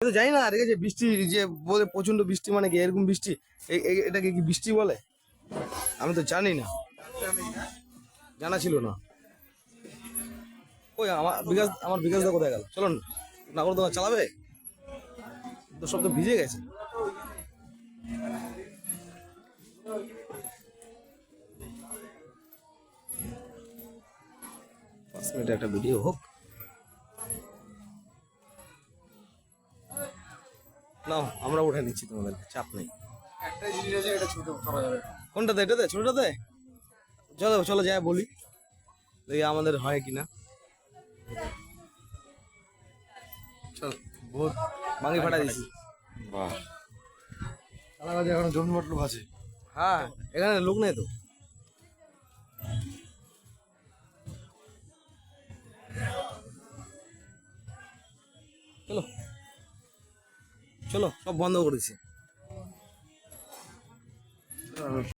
তো জানি না যে বৃষ্টি যে বলে প্রচণ্ড বৃষ্টি মানে কি এরকম বৃষ্টি এটাকে কি বৃষ্টি বলে? আমি তো জানি না। জানা ছিল না। ওই আমার বিকাশ আমার বিকাশ দা কোথায় গেল? চলুন, নাগর দোকান চালাবে? তো সব তো ভিজে গেছে। পাঁচ একটা ভিডিও হোক। নাও আমরা উঠে নিচ্ছি তোমাদের চাপ নেই। একটা জিনিস আছে এটা ছোট করা যাবে। কোনটাতে এটাতে ছোটটাতে চলো চলো যাই বলি। দেখি আমাদের হয় কিনা। চল বহুত ভাঙি ফাটা দিছি। বাহ। জন্মট লোক আছে। হ্যাঁ এখানে লোক নেই তো। চলো। চলো সব বন্ধ করেছি